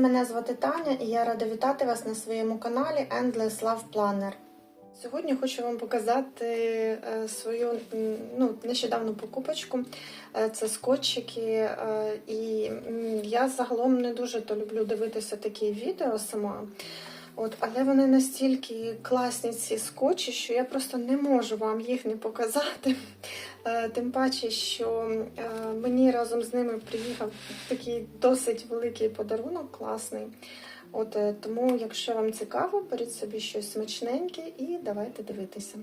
Мене звати Таня і я рада вітати вас на своєму каналі Endless Love Planner. Сьогодні хочу вам показати е, свою ну, нещодавну покупочку. Е, Це скотчики. е, І я загалом не дуже то люблю дивитися такі відео сама. От, але вони настільки класні ці скотчі, що я просто не можу вам їх не показати. Е, Тим паче, що е, мені разом з ними приїхав такий досить великий подарунок, класний. От е, тому, якщо вам цікаво, беріть собі щось смачненьке і давайте дивитися.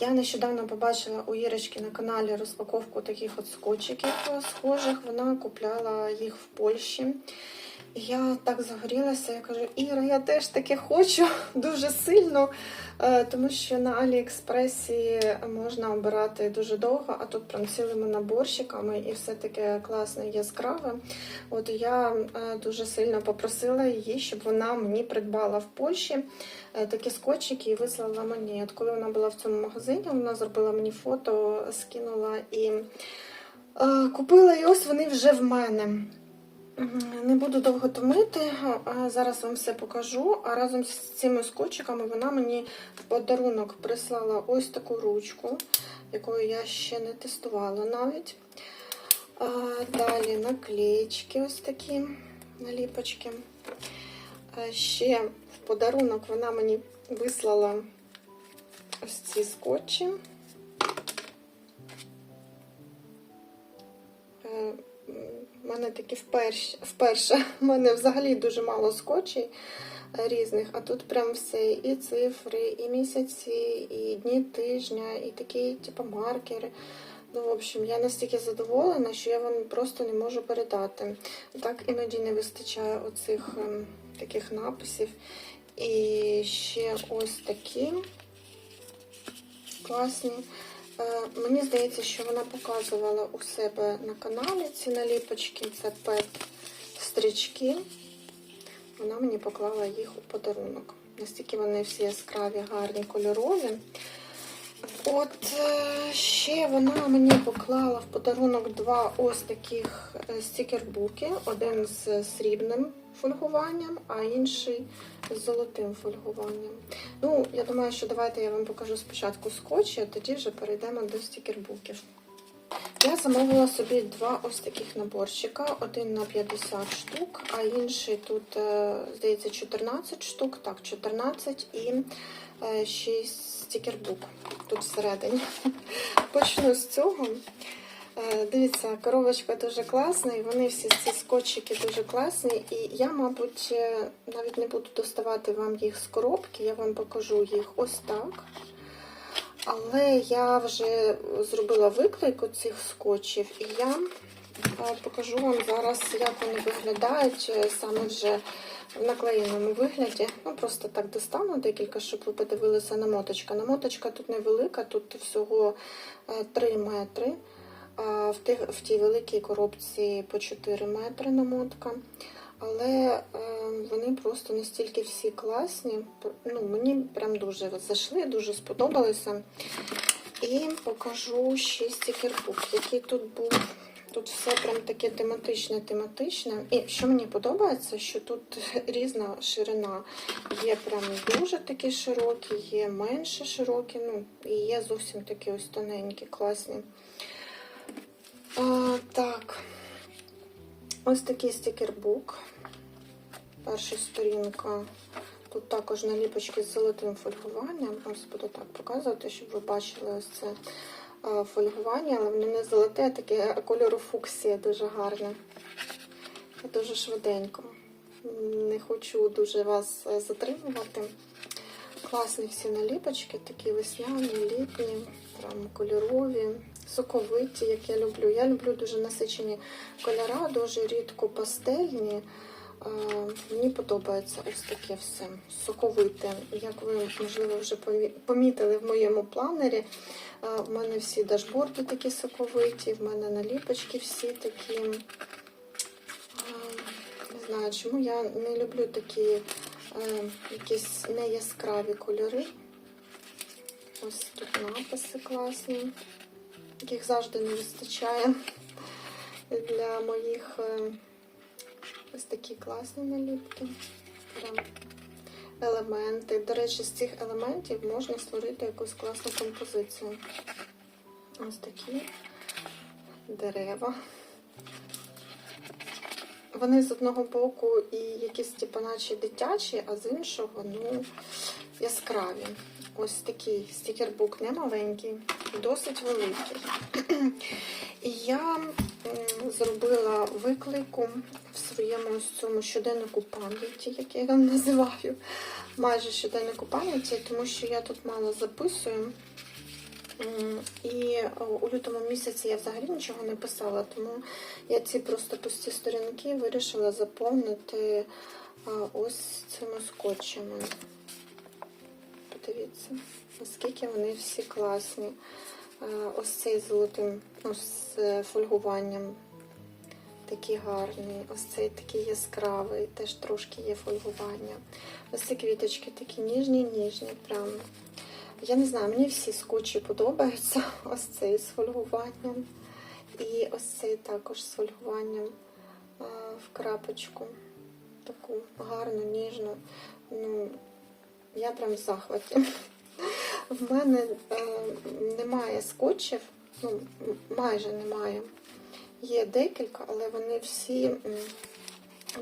Я нещодавно побачила у Ірочки на каналі розпаковку таких от скотчиків схожих. Вона купляла їх в Польщі. Я так загорілася, я кажу, Іра, я теж таке хочу дуже сильно, е, тому що на Аліекспресі можна обирати дуже довго, а тут прям цілими наборщиками і все таке класне, яскраве. От я е, дуже сильно попросила її, щоб вона мені придбала в Польщі е, такі скотчики і вислала мені. От коли вона була в цьому магазині, вона зробила мені фото, скинула і купила, і ось вони вже в мене. Не буду довго томити, зараз вам все покажу. А разом з цими скотчиками вона мені в подарунок прислала ось таку ручку, якою я ще не тестувала навіть. Далі наклеєчки ось такі наліпочки. Ще в подарунок вона мені вислала ось ці скотчі. Е, у мене такі вперше, вперше. У мене взагалі дуже мало скотчей різних, а тут прям все і цифри, і місяці, і дні тижня, і такі, типу, маркери. Ну, в общем, я настільки задоволена, що я вам просто не можу передати. Так іноді не вистачає оцих ем, таких написів. І ще ось такі класні. Е, Мені здається, що вона показувала у себе на каналі ці наліпочки. Це пет стрічки. Вона мені поклала їх у подарунок. Настільки вони всі яскраві, гарні, кольорові. От е, ще вона мені поклала в подарунок два ось таких е, стікербуки. Один з срібним фольгуванням, а інший з золотим фольгуванням. Ну, я думаю, що давайте я вам покажу спочатку скотчі, а тоді вже перейдемо до стікербуків. Я замовила собі два ось таких наборчика, один на 50 штук, а інший тут, е, здається, 14 штук, так, 14 і 6 стікербук тут всередині. Почну з цього. Е, Дивіться, коробочка дуже класна, і вони всі ці скотчики дуже класні. І я, мабуть, е, навіть не буду доставати вам їх з коробки, я вам покажу їх ось так. Але я вже зробила виклейку цих скотчів, і я е, покажу вам зараз, як вони виглядають саме вже в наклеєному вигляді. Ну, просто так достану декілька, щоб ви подивилися намоточка. Намоточка тут невелика, тут всього 3 метри. В, тих, в тій великій коробці по 4 метри намотка. Але е, вони просто настільки всі класні. Ну, Мені прям дуже зайшли, дуже сподобалися. І покажу ще стікербук, який тут був. Тут все прям таке тематичне, тематичне. І що мені подобається, що тут різна ширина. Є прям дуже такі широкі, є менше широкі, ну, і є зовсім такі ось тоненькі, класні. А, так, ось такий стікербук. Перша сторінка. Тут також наліпочки з золотим фольгуванням. Ось буду так показувати, щоб ви бачили ось це фольгування, але воно не золоте, а таке кольору фуксія дуже гарне. Дуже швиденько. Не хочу дуже вас е, затримувати. Класні всі наліпочки, такі весняні, літні, прям кольорові, соковиті, як я люблю. Я люблю дуже насичені кольора, дуже рідко пастельні. Е, Мені подобається ось таке все соковите. Як ви, можливо, вже помітили в моєму планері, е, в мене всі дашборди такі соковиті, в мене наліпочки всі такі. Е, Не знаю, чому я не люблю такі якісь неяскраві кольори. Ось тут написи класні, яких завжди не вистачає для моїх е, Ось такі класні наліпки. Елементи. До речі, з цих елементів можна створити якусь класну композицію. Ось такі дерева. Вони з одного боку і якісь типу, наче дитячі, а з іншого, ну, яскраві. Ось такий стікербук не маленький, досить великий. І я зробила виклику в своєму цьому щоденнику пам'яті, який я вам називаю. Майже щоденнику пам'яті, тому що я тут мало записую. І у лютому місяці я взагалі нічого не писала, тому я ці просто пусті сторінки вирішила заповнити ось цими скотчами. Подивіться, наскільки вони всі класні. Е, Ось цей золотим ну, з е, фольгуванням. Такий гарний, ось цей такий яскравий, теж трошки є фольгування. Ось ці квіточки такі ніжні, ніжні. Прям. Я не знаю, мені всі скотчі подобаються. Ось цей з фольгуванням. І ось цей також з фольгуванням в крапочку. Таку гарну, ніжну. Ну, я прям в захваті. В мене е, немає скотчів, ну, майже немає. Є декілька, але вони всі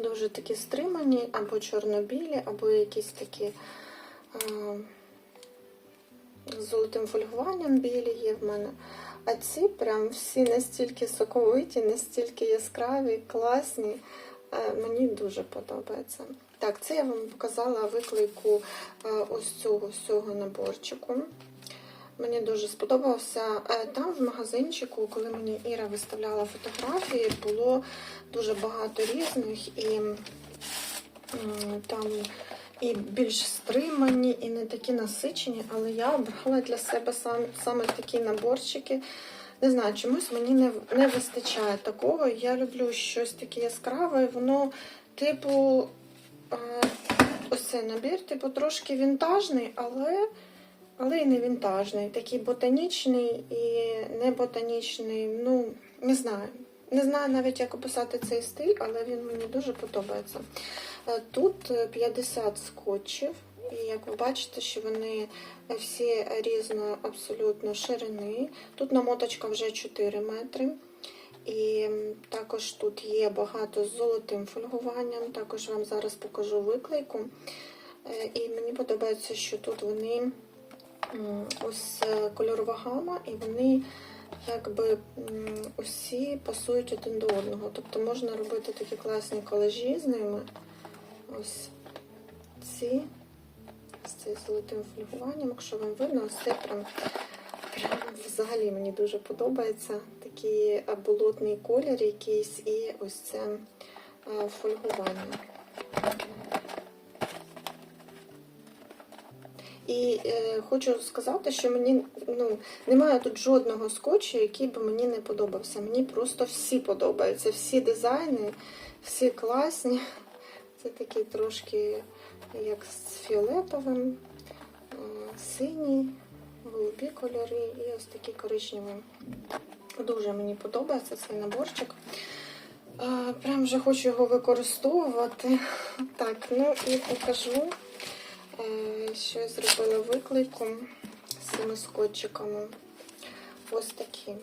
дуже такі стримані, або чорно-білі, або якісь такі е, з золотим фольгуванням білі є в мене. А ці прям всі настільки соковиті, настільки яскраві, класні. Е, Мені дуже подобається. Так, це я вам показала виклику е, ось цього всього наборчику. Мені дуже сподобався. Е, Там в магазинчику, коли мені Іра виставляла фотографії, було дуже багато різних і там і більш стримані, і не такі насичені, але я обрала для себе сам, саме такі наборчики. Не знаю, чомусь мені не, не вистачає такого. Я люблю щось таке яскраве, воно, типу, ось цей набір, типу, трошки вінтажний, але, але і не вінтажний. Такий ботанічний і не ботанічний. Ну, не знаю. Не знаю навіть, як описати цей стиль, але він мені дуже подобається. Е, Тут е, 50 скотчів, і як ви бачите, що вони всі різно абсолютно ширини. Тут намоточка вже 4 метри. І також тут є багато з золотим фольгуванням. Також вам зараз покажу виклейку. Е, І мені подобається, що тут вони ось е, кольорова гама, і вони якби усі пасують один до одного. Тобто можна робити такі класні колажі з ними. Ось ці з цим золотим фольгуванням, якщо вам видно, ось це прям, прям взагалі мені дуже подобається. Такий е, болотний колір якийсь і ось це е, фольгування. І е, хочу сказати, що мені ну, немає тут жодного скотчу, який би мені не подобався. Мені просто всі подобаються. Всі дизайни, всі класні. Це такий трошки як з фіолетовим, е, сині, голубі кольори і ось такі коричневі. Дуже мені подобається цей наборчик. Е, Прям вже хочу його використовувати. Так, ну і покажу, е, що я зробила виклику з цими скотчиками. Ось такі. Е,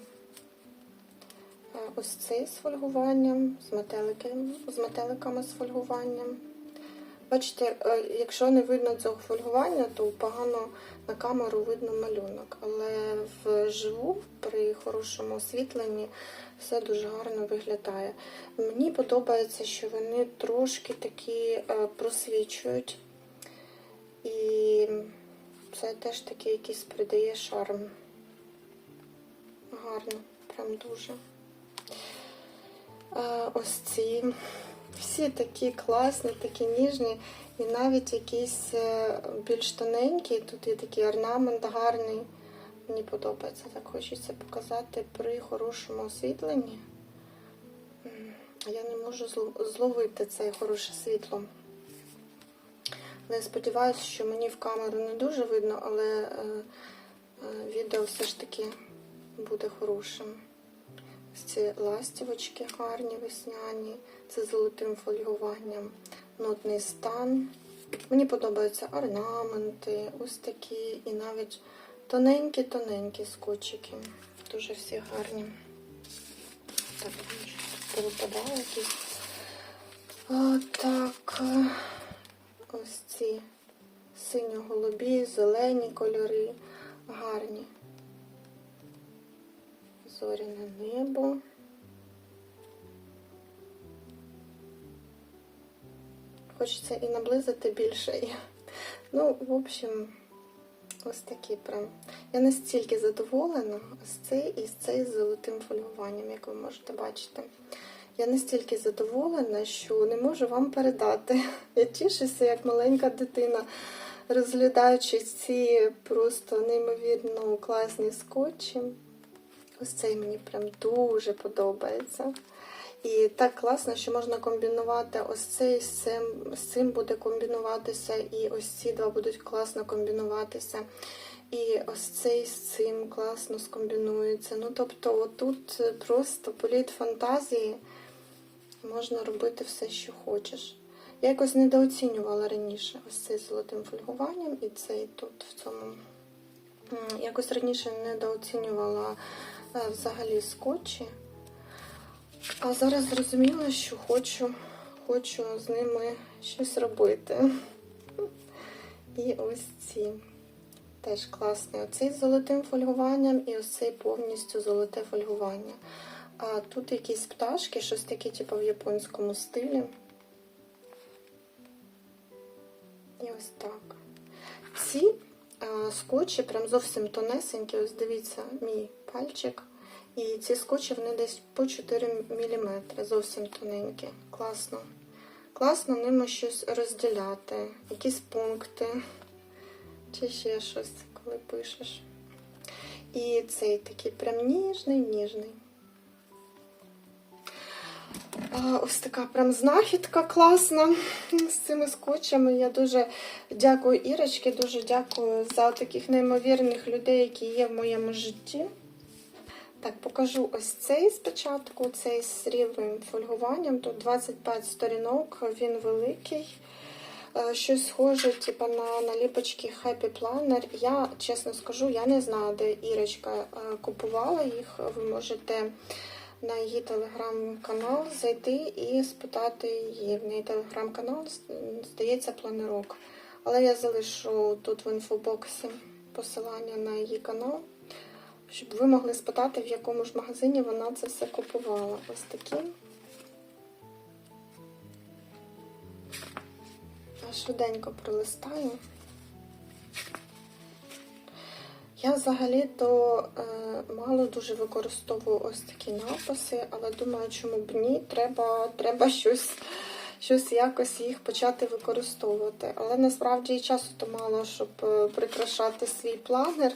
Ось цей з фольгуванням, з, метеликами, з фольгуванням. Бачите, е, якщо не видно цього фольгування, то погано на камеру видно малюнок. Але вживу, при хорошому освітленні, все дуже гарно виглядає. Мені подобається, що вони трошки такі е, просвічують. І це теж такий якийсь придає шарм. Гарно, прям дуже. Е, Ось ці всі такі класні, такі ніжні, і навіть якісь е, більш тоненькі. Тут є такий орнамент гарний. Мені подобається, так хочеться показати при хорошому освітленні. Я не можу зловити це хороше світло. Я сподіваюся, що мені в камеру не дуже видно, але е, е, відео все ж таки буде хорошим. Ось ці ластівочки гарні, весняні. Це золотим фольгуванням. Нотний стан. Мені подобаються орнаменти, ось такі, і навіть тоненькі-тоненькі скотчики. Дуже всі гарні. Так, щось якісь. Так, ось ці синьо-голубі, зелені кольори, гарні. Зоряне небо. Хочеться і наблизити більше. Ну, в общем, ось такі прям. Я настільки задоволена з цей і з цей золотим фольгуванням, як ви можете бачити. Я настільки задоволена, що не можу вам передати. Я тішуся, як маленька дитина, розглядаючи ці просто неймовірно класні скотчі. Ось цей мені прям дуже подобається. І так класно, що можна комбінувати ось цей з цим, з цим буде комбінуватися, і ось ці два будуть класно комбінуватися. І ось цей з цим класно скомбінується. Ну, тобто, тут просто політ фантазії можна робити все, що хочеш. Я якось недооцінювала раніше ось цей з золотим фольгуванням і цей тут в цьому. Якось раніше недооцінювала взагалі скотчі. А зараз зрозуміла, що хочу, хочу з ними щось робити. І ось ці теж класний. Оцей з золотим фольгуванням і ось цей повністю золоте фольгування. А тут якісь пташки, щось таке, типу в японському стилі. І ось так. Ці а, скотчі прям зовсім тонесенькі. Ось дивіться, мій пальчик. І ці скотчі вони десь по 4 мм, зовсім тоненькі. Класно. Класно ними щось розділяти, якісь пункти, чи ще щось, коли пишеш. І цей такий прям ніжний, ніжний. Ось така прям знахідка класна з цими скотчами. Я дуже дякую Ірочці, дуже дякую за таких неймовірних людей, які є в моєму житті. Так, покажу ось цей спочатку, цей з срібним фольгуванням. Тут 25 сторінок, він великий. Е, Щось схоже, типу, на наліпочки Happy Planner. Я, чесно скажу, я не знаю, де Ірочка е, купувала їх. Ви можете на її телеграм-канал зайти і спитати її. В неї телеграм-канал, здається, планерок. Але я залишу тут в інфобоксі посилання на її канал щоб ви могли спитати, в якому ж магазині вона це все купувала. Ось такі. Я швиденько пролистаю. Я взагалі-то е, мало дуже використовую ось такі написи, але думаю, чому б ні, треба, треба щось, щось якось їх почати використовувати. Але насправді і часу то мало, щоб е, прикрашати свій планер.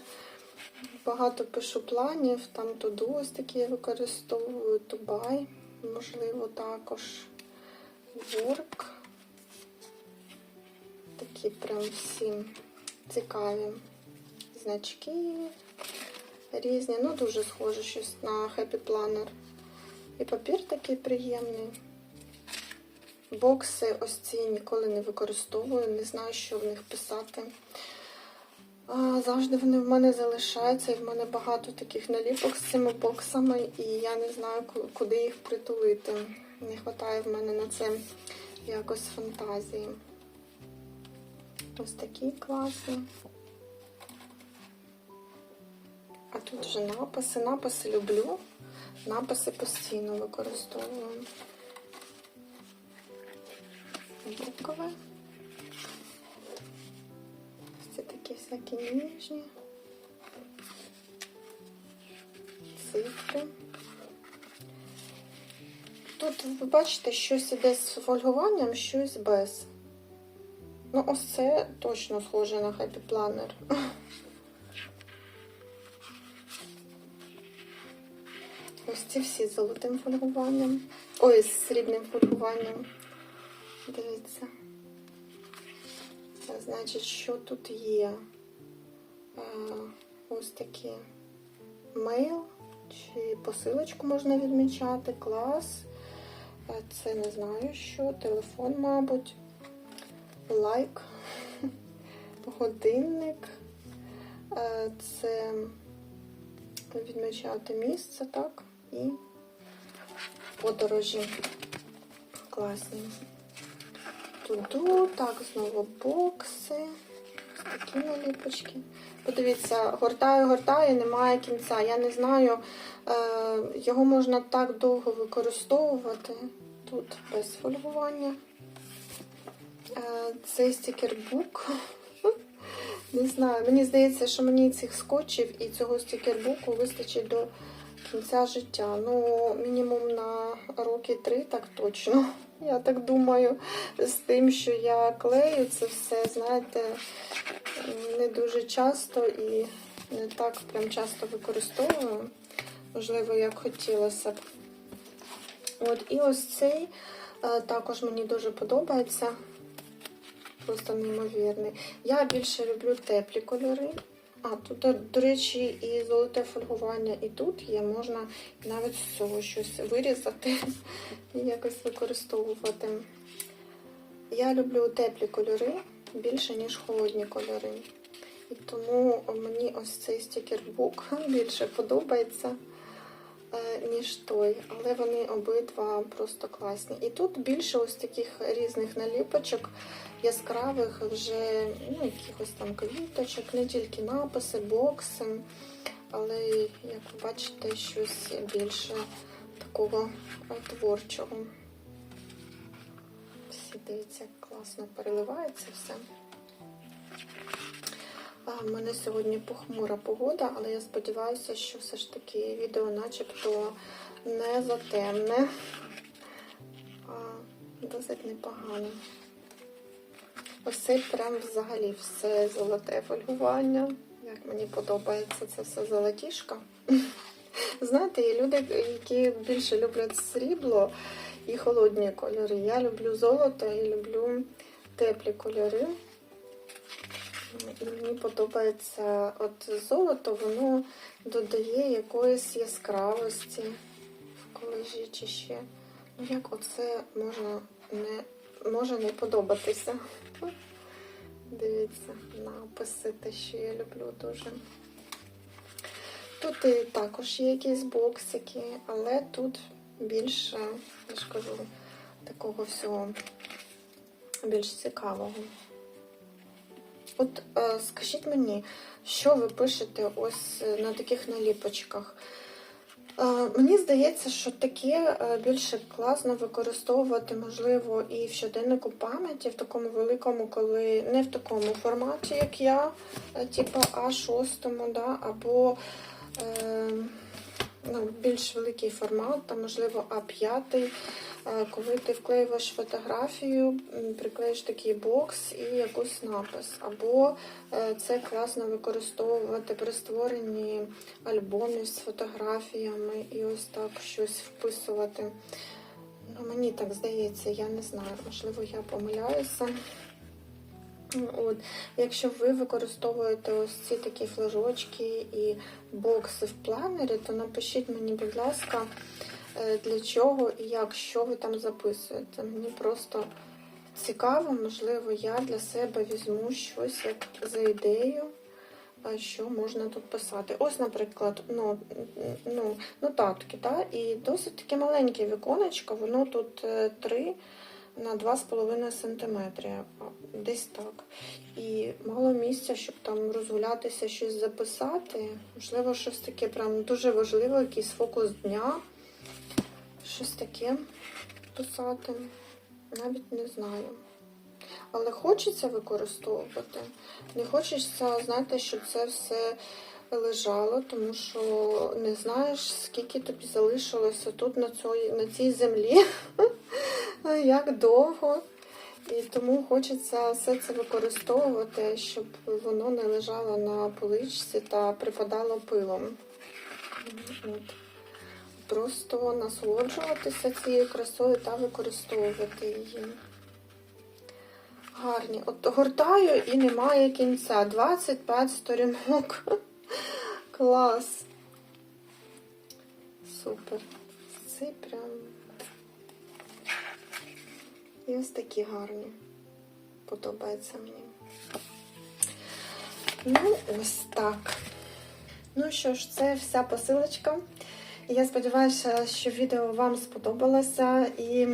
Багато пишу планів, там туду ось такі я використовую, тубай, можливо, також ворк. Такі прям всі цікаві значки різні. Ну, дуже схоже щось на Happy Planner. І папір такий приємний. Бокси ось ці ніколи не використовую, не знаю, що в них писати. Завжди вони в мене залишаються, і в мене багато таких наліпок з цими боксами, і я не знаю, куди їх притулити. Не вистачає в мене на це якось фантазії. Ось такі класні. А тут вже написи. Написи люблю. Написи постійно використовую. Букове. Такі ніжні. Цифри. Тут ви бачите, щось іде з фольгуванням, щось без. Ну, ось це точно схоже на Happy Planner. Ось ці всі з золотим фольгуванням. Ой, з срібним фольгуванням. Дивіться. Значить, що тут є? Ось такі мейл, Чи посилочку можна відмічати, клас. Це не знаю що, телефон, мабуть, лайк, годинник. Це відмічати місце, так, і подорожі. Класні. Туду, так, знову бокси. Такі наліпочки. Подивіться, гортаю, гортаю, немає кінця. Я не знаю, е, його можна так довго використовувати. Тут без фольгування. Е, Цей стікербук. Не знаю, мені здається, що мені цих скотчів і цього стікербуку вистачить до кінця життя. Ну, мінімум на роки три, так точно. Я так думаю, з тим, що я клею це все, знаєте, не дуже часто і не так прям часто використовую. Можливо, як хотілося б. От, і ось цей е, також мені дуже подобається. Просто неймовірний. Я більше люблю теплі кольори. А, тут, до- речі, і золоте фольгування, і тут є, можна навіть з цього щось вирізати і якось використовувати. Я люблю теплі кольори більше, ніж холодні кольори. І тому мені ось цей стікербук більше подобається, ніж той. Але вони обидва просто класні. І тут більше ось таких різних наліпочок, яскравих, вже ну, якихось там квіточок, не тільки написи, бокси. Але, як ви бачите, щось більше такого е, творчого. Всі дивіться, класно переливається все. В мене сьогодні похмура погода, але я сподіваюся, що все ж таки відео начебто не затемне, а досить непогано. Ось це прям взагалі все золоте фольгування. Як мені подобається це все золотішка. Знаєте, є люди, які більше люблять срібло і холодні кольори. Я люблю золото і люблю теплі кольори. Мені подобається от золото, воно додає якоїсь яскравості в колежі чи ще. Ну як оце можна не може не подобатися. Дивіться, написи, те, що я люблю дуже. Тут і також є якісь боксики, але тут більше, я ж кажу, такого всього більш цікавого. От е, скажіть мені, що ви пишете ось на таких наліпочках? Е, Мені здається, що таке е, більше класно використовувати, можливо, і в щоденнику пам'яті, в такому великому, коли не в такому форматі, як я, е, типу А6, да, або е, ну, більш великий формат, там, можливо, А5. е, Коли ти вклеюєш фотографію, приклеїш такий бокс і якийсь напис. Або е, це класно використовувати при створенні альбомів з фотографіями і ось так щось вписувати. Ну, мені так здається, я не знаю, можливо, я помиляюся. От, якщо ви використовуєте ось ці такі флажочки і бокси в планері, то напишіть мені, будь ласка, е, для чого і як, що ви там записуєте. Мені просто цікаво, можливо, я для себе візьму щось як за ідею, що можна тут писати. Ось, наприклад, ну, ну, нотатки, да? і досить таке маленьке віконечко, воно тут е, 3 на 2,5 см, десь так. І мало місця, щоб там розгулятися, щось записати. Можливо, щось таке прям дуже важливе, якийсь фокус дня. Щось таке писати. Навіть не знаю. Але хочеться використовувати. Не хочеться, знаєте, щоб це все лежало, тому що не знаєш, скільки тобі залишилося тут на, цій, на цій землі, як довго. І тому хочеться все це використовувати, щоб воно не лежало на поличці та припадало пилом. От. Просто насолоджуватися цією красою та використовувати її. Гарні. От гортаю і немає кінця. 25 сторінок. Клас. Супер. Це прям. І ось такі гарні. Подобається мені. Ну, ось так. Ну що ж, це вся посилочка. Я сподіваюся, що відео вам сподобалося. І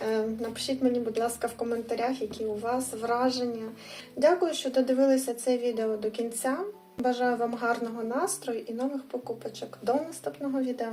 е, напишіть мені, будь ласка, в коментарях, які у вас враження. Дякую, що додивилися це відео до кінця. Бажаю вам гарного настрою і нових покупочок. До наступного відео!